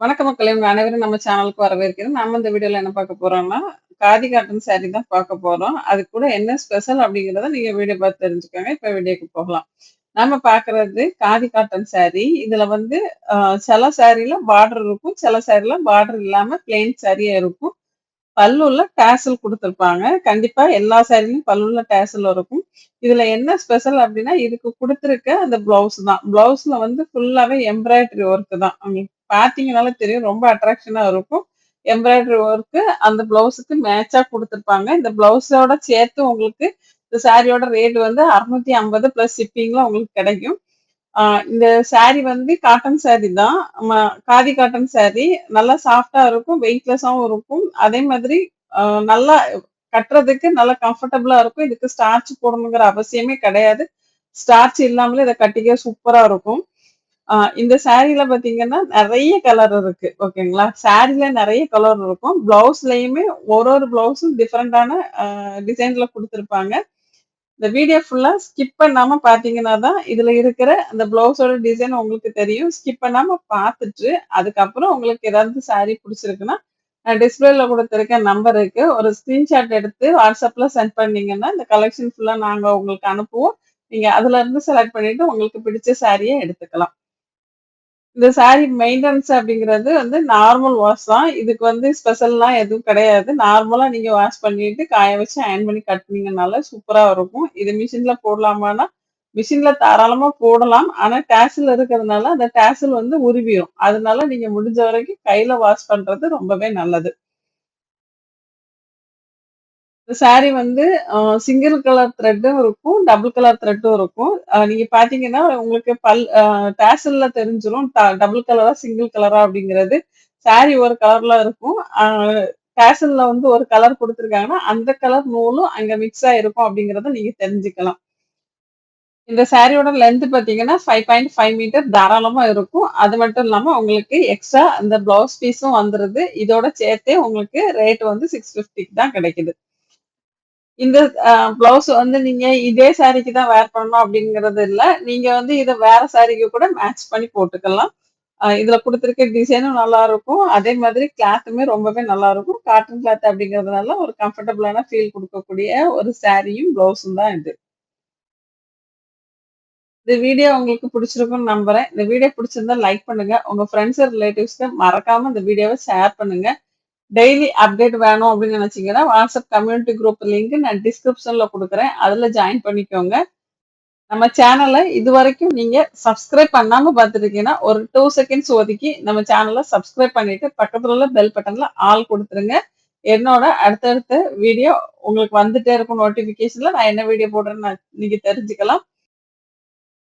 வணக்க மக்களே! உங்க அனைவரும் நம்ம சேனலுக்கு வரவேற்கிறேன். நம்ம இந்த வீடியோல என்ன பார்க்க போறோம்னா, காதி காட்டன் சாரி தான் பார்க்க போறோம். அது கூட என்ன ஸ்பெஷல் அப்படிங்கிறத நீங்க வீடியோ பார்த்து தெரிஞ்சுக்கோங்க. இப்ப வீடியோக்கு போகலாம். நம்ம பாக்குறது காதி காட்டன் சாரி. இதுல வந்து சில சாரில பார்டர் இருக்கும். சில சாரில பார்டர் இல்லாம பிளெயின் சாரியா இருக்கும். பல்லுள்ள டேசல் குடுத்துருப்பாங்க. கண்டிப்பா எல்லா சாரிலையும் பல்லுள்ள டேசல் இருக்கும். இதுல என்ன ஸ்பெஷல் அப்படின்னா இதுக்கு குடுத்துருக்க அந்த ப்ளவுஸ் தான். ப்ளவுஸ்ல வந்து ஃபுல்லாவே எம்ப்ராய்டரி ஒர்க் தான். உங்களுக்கு பார்த்தீங்கனாலே தெரியும். ரொம்ப அட்ராக்ஷனாக இருக்கும். எம்ப்ராய்டரி ஒர்க்கு அந்த ப்ளவுஸுக்கு மேட்சாக கொடுத்துருப்பாங்க இந்த ப்ளவுஸோட சேர்த்து உங்களுக்கு இந்த சாரியோட ரேட் வந்து அறநூற்றி ஐம்பது ப்ளஸ் ஷிப்பிங்கில் உங்களுக்கு கிடைக்கும். இந்த சாரி வந்து காட்டன் சாரி தான். காதி காட்டன் சாரி. நல்லா சாஃப்டாக இருக்கும். வெயிட்லெஸ்ஸாகவும் இருக்கும். அதே மாதிரி நல்லா கட்டுறதுக்கு நல்லா கம்ஃபர்டபுளாக இருக்கும். இதுக்கு ஸ்டார்ச் போடணுங்கிற அவசியமே கிடையாது. ஸ்டார்ச் இல்லாமலே இதை கட்டிக்க சூப்பராக இருக்கும். இந்த சாரீல பார்த்தீங்கன்னா, நிறைய கலர் இருக்கு. ஓகேங்களா? சாரீல நிறைய கலர் இருக்கும். பிளவுஸ்லயுமே ஒரு ஒரு ப்ளவுஸும் டிஃப்ரெண்டான டிசைன்ல கொடுத்துருப்பாங்க இந்த வீடியோ ஃபுல்லா ஸ்கிப் பண்ணாம பார்த்தீங்கன்னா தான், இதுல இருக்கிற அந்த ப்ளவுஸோட டிசைன் உங்களுக்கு தெரியும். ஸ்கிப் பண்ணாம பார்த்துட்டு, அதுக்கப்புறம் உங்களுக்கு ஏதாவது சாரி பிடிச்சிருக்குன்னா நான் டிஸ்பிளேல நம்பர் நம்பருக்கு ஒரு ஸ்கிரீன்ஷாட் எடுத்து வாட்ஸ்அப்ல சென்ட் பண்ணீங்கன்னா, இந்த கலெக்ஷன் ஃபுல்லா நாங்க உங்களுக்கு அனுப்புவோம். நீங்க அதுலருந்து செலக்ட் பண்ணிட்டு உங்களுக்கு பிடிச்ச சாரியை எடுத்துக்கலாம். இந்த சாரி மெயின்டனன்ஸ் அப்படிங்கிறது வந்து நார்மல் வாஷ் தான். இதுக்கு வந்து ஸ்பெஷல்லாம் எதுவும் கிடையாது. நார்மலாக நீங்கள் வாஷ் பண்ணிட்டு, காய வச்சு அயர்ன் பண்ணி கட்டினீங்கனால சூப்பராக இருக்கும். இது மிஷினில் போடலாமான்னா, மிஷினில் தாராளமாக போடலாம். ஆனால் டேசில் இருக்கிறதுனால, அந்த டேசில் வந்து உருவிடும் அதனால நீங்கள் முடிஞ்ச வரைக்கும் கையில் வாஷ் பண்ணுறது ரொம்பவே நல்லது. இந்த சாரி வந்து சிங்கிள் கலர் த்ரெட்டும் இருக்கும். டபுள் கலர் த்ரெட்டும் இருக்கும். நீங்க பார்த்தீங்கன்னா, உங்களுக்கு பல் டேசல்ல தெரிஞ்சிடும் ட டபுள் கலரா, சிங்கிள் கலரா அப்படிங்கிறது. சாரி ஒரு கலர்ல இருக்கும். அ வந்து ஒரு கலர் கொடுத்துருக்காங்கன்னா அந்த கலர் நூலும் அங்க மிக்ஸ் ஆயிருக்கும் அப்படிங்கிறத நீங்க தெரிஞ்சுக்கலாம். இந்த சாரியோட லென்த் பார்த்தீங்கன்னா, 5.5 மீட்டர் தாராளமா இருக்கும். அது மட்டும் இல்லாம உங்களுக்கு எக்ஸ்ட்ரா அந்த ப்ளவுஸ் பீஸும் வந்துருது. இதோட சேர்த்தே உங்களுக்கு ரேட் வந்து 650க்கு தான் கிடைக்குது. இந்த பிளவுஸ் ப்ளவுஸ் வந்து நீங்க இதே சாரிக்கு தான் வேர் பண்ணணும் அப்படிங்கிறது இல்ல. நீங்க வந்து இதை வேற சாரிக்கு கூட மேட்ச் பண்ணி போட்டுக்கலாம். இதுல கொடுத்துருக்க டிசைனும் நல்லா இருக்கும் அதே மாதிரி கிளாத்துமே ரொம்பவே நல்லா இருக்கும் காட்டன் கிளாத் அப்படிங்கிறதுனால ஒரு கம்ஃபர்டபுளான ஃபீல் கொடுக்கக்கூடிய ஒரு சாரியும், ப்ளவுஸும் தான் இது. இந்த வீடியோ உங்களுக்கு பிடிச்சிருக்கும்னு நம்புறேன். இந்த வீடியோ பிடிச்சிருந்தா லைக் பண்ணுங்க. உங்க ஃப்ரெண்ட்ஸ் ரிலேட்டிவ்ஸ்க்கு மறக்காம இந்த வீடியோவை ஷேர் பண்ணுங்க. டெய்லி அப்டேட் வேணும் அப்படின்னு நினைச்சீங்கன்னா, வாட்ஸ்அப் கம்யூனிட்டி குரூப் லிங்க் நான் டிஸ்கிரிப்ஷன்ல கொடுக்குறேன் அதுல ஜாயின் பண்ணிக்கோங்க. நம்ம சேனலை இது வரைக்கும் நீங்க சப்ஸ்கிரைப் பண்ணாம பார்த்துருக்கீங்கன்னா, ஒரு டூ செகண்ட்ஸ் ஒதுக்கி நம்ம சேனலை சப்ஸ்கிரைப் பண்ணிட்டு, பக்கத்துல உள்ள பெல் பட்டன்ல ஆல் கொடுத்துருங்க என்னோட அடுத்தடுத்த வீடியோ உங்களுக்கு வந்துட்டே இருக்கும் நோட்டிஃபிகேஷனில் நான் என்ன வீடியோ போடுறேன்னு நான் நீங்க தெரிஞ்சுக்கலாம்.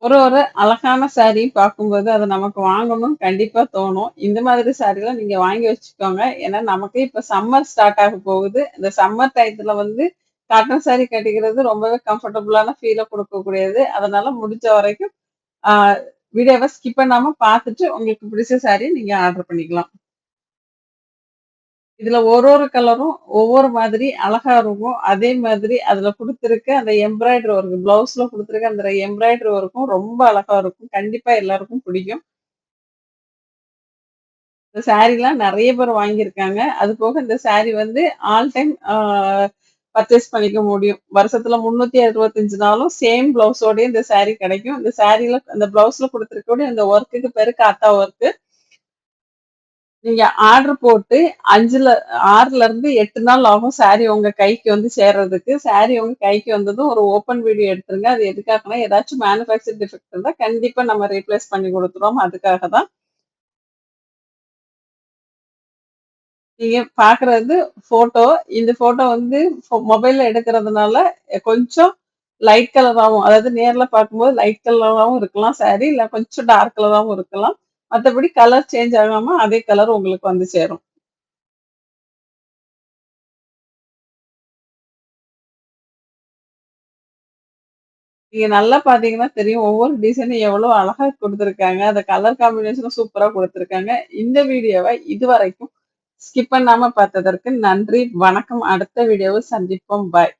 ஒரு ஒரு அழகான சாரி பார்க்கும்போது, அதை நமக்கு வாங்கணும்னு கண்டிப்பா தோணும். இந்த மாதிரி சாரிலாம் நீங்க வாங்கி வச்சுக்கோங்க. ஏன்னா, நமக்கு இப்ப சம்மர் ஸ்டார்ட் ஆக போகுது. இந்த சம்மர் டயத்துல வந்து காட்டன் சாரி கட்டிக்கிறது ரொம்பவே கம்ஃபர்டபுளான ஃபீலை கொடுக்கக்கூடியது அதனால முடிஞ்ச வரைக்கும் வீடியோவை ஸ்கிப் பண்ணாம பார்த்துட்டு, உங்களுக்கு பிடிச்ச சாரிய நீங்க ஆர்டர் பண்ணிக்கலாம். இதுல ஒரு ஒரு கலரும் ஒவ்வொரு மாதிரி அழகா இருக்கும். அதே மாதிரி அதுல கொடுத்துருக்க அந்த எம்ப்ராய்டரி ஒர்க் ப்ளவுஸ்ல கொடுத்துருக்க அந்த எம்ப்ராய்டரி ஒர்க்கும் ரொம்ப அழகா இருக்கும். கண்டிப்பா எல்லாருக்கும் பிடிக்கும். இந்த சாரிலாம் நிறைய பேர் வாங்கியிருக்காங்க. அது போக இந்த சாரி வந்து ஆல் டைம் பர்ச்சேஸ் பண்ணிக்க முடியும். வருஷத்துல 365 நாளும் சேம் பிளவுஸோடய இந்த சாரி கிடைக்கும். இந்த சாரில அந்த ப்ளவுஸ்ல குடுத்திருக்கக்கூடிய அந்த ஒர்க்குக்கு பேரு காத்தா ஒர்க்கு. நீங்க ஆர்டர் போட்டு 5ல 6லருந்து 8 நாள் ஆகும் சாரி உங்க கைக்கு வந்து சேர்றதுக்கு. சாரி உங்க கைக்கு வந்ததும் ஒரு ஓப்பன் வீடியோ எடுத்துருங்க. அது எதுக்காகனா ஏதாச்சும் மேனுஃபேக்சர் டிஃபெக்ட் இருந்தா கண்டிப்பா நம்ம ரீப்ளேஸ் பண்ணி கொடுத்துருவோம் அதுக்காக தான். நீங்க பாக்குறது ஃபோட்டோ. இந்த ஃபோட்டோ வந்து மொபைல்ல எடுக்கிறதுனால கொஞ்சம் லைட் கலராகவும் அதாவது நேர்ல பார்க்கும்போது லைட் கலராகவும் இருக்கலாம் சாரி. இல்ல கொஞ்சம் டார்க் கலராகவும் இருக்கலாம். மற்றபடி கலர் சேஞ்ச் ஆகாம அதே கலர் உங்களுக்கு வந்து சேரும். நீங்க நல்லா பார்த்தீங்கன்னா தெரியும். ஒவ்வொரு டிசைனும் எவ்வளோ அழகா கொடுத்துருக்காங்க அந்த கலர் காம்பினேஷனும் சூப்பரா கொடுத்துருக்காங்க இந்த வீடியோவை இதுவரைக்கும் ஸ்கிப் பண்ணாம பார்த்ததற்கு நன்றி. வணக்கம். அடுத்த வீடியோவை சந்திப்போம். பாய்.